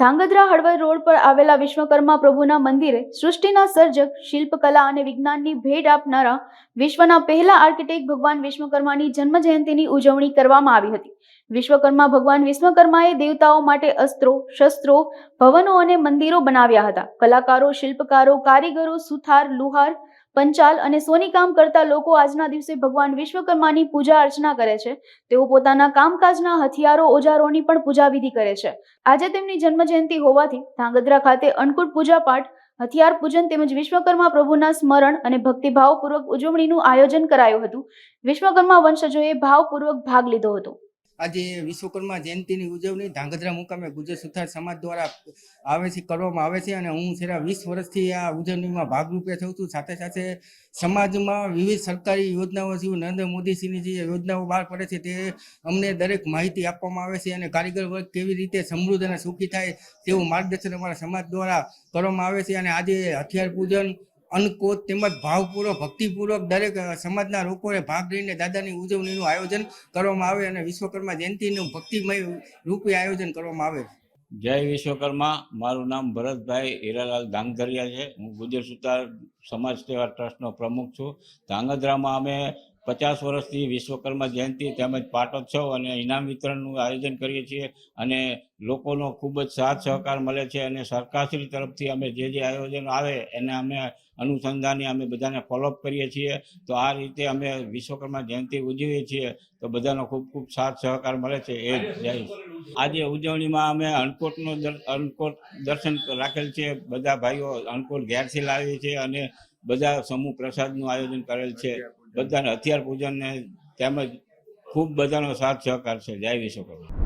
Dhrangadhra Halvad road પર આવેલા વિશ્વકર્મા પ્રભુના મંદિરે સૃષ્ટિના સર્જક, શિલ્પકલા અને વિજ્ઞાનની ભેટ આપનારા વિશ્વના પહેલા આર્કિટેક્ટ ભગવાન વિશ્વકર્માની જન્મ જયંતિની ઉજવણી કરવામાં આવી હતી. વિશ્વકર્મા ભગવાન વિશ્વકર્માએ દેવતાઓ માટે અસ્ત્રો, શસ્ત્રો, ભવનો અને મંદિરો બનાવ્યા હતા. કલાકારો, શિલ્પકારો, કારીગરો, સુથાર, લુહાર પંચાલ અને સોનીકામ કરતા લોકો આજના દિવસે ભગવાન વિશ્વકર્માની પૂજા અર્ચના કરે છે. તેઓ પોતાના કામકાજના હથિયારો ઓજારોની પણ પૂજા વિધિ કરે છે. આજે તેમની જન્મજયંતિ હોવાથી ધાંગધ્રા ખાતે અન્નકૂટ પૂજા પાઠ હથિયાર પૂજન તેમજ વિશ્વકર્મા પ્રભુના સ્મરણ અને ભક્તિભાવપૂર્વક ઉજવણીનું આયોજન કરાયું હતું. વિશ્વકર્મા વંશજોએ ભાવપૂર્વક ભાગ લીધો હતો. આજે વિશ્વકર્મા જયંતિની ઉજવણી ધાંગધ્રા મુકામે ગુજરાત સુથાર સમાજ દ્વારા આવે છે, કરવામાં આવે છે અને હું છેલ્લા વીસ વર્ષથી આ ઉજવણીમાં ભાગરૂપે થઉં છું. સાથે સાથે સમાજમાં વિવિધ સરકારી યોજનાઓ જેવી નરેન્દ્ર મોદીસિંહની જે યોજનાઓ બહાર પડે છે તે અમને દરેક માહિતી આપવામાં આવે છે અને કારીગર વર્ગ કેવી રીતે સમૃદ્ધ અને સુખી થાય તેવું માર્ગદર્શન અમારા સમાજ દ્વારા કરવામાં આવે છે અને આજે હથિયાર પૂજન અન્નકોટ તેમજ ભાવપૂર્વક, ભક્તિપૂર્વક દરેક સમાજના લોકોએ ભાગ લઈને દાદાની ઉજવણીનું આયોજન કરવામાં આવે અને વિશ્વકર્મા જયંતિનું ભક્તિમય રૂપે આયોજન કરવામાં આવે. જય વિશ્વકર્મા. મારું નામ ભરતભાઈ હીરાલાલ ધાંગધરિયા છે. હું ગુજર સુતાર સમાજ સેવા ટ્રસ્ટનો પ્રમુખ છું. ધાંગધ્રામાં અમે પચાસ વર્ષથી વિશ્વકર્મા જયંતિ તેમજ પાટોત્સવ અને ઇનામ વિતરણનું આયોજન કરીએ છીએ અને લોકોનો ખૂબ જ સાથ સહકાર મળે છે અને સરકારશ્રી તરફથી અમે જે જે આયોજન આવે એને અમે અનુસંધાને અમે બધાને ફોલોઅપ કરીએ છીએ. તો આ રીતે અમે વિશ્વકર્મા જયંતિ ઉજવીએ છીએ. તો બધાનો ખૂબ ખૂબ સાથ સહકાર મળે છે. એ જય આજે ઉજવણીમાં અમે અણકોટનો અણકોટ દર્શન રાખેલ છે. બધા ભાઈઓ અણકોટ ઘેરથી લાવીએ છીએ અને બધા સમૂહ પ્રસાદનું આયોજન કરેલ છે. બધાને હથિયાર પૂજનને તેમજ ખૂબ બધાનો સાથ સહકાર છે જય વિશ્વકર્મા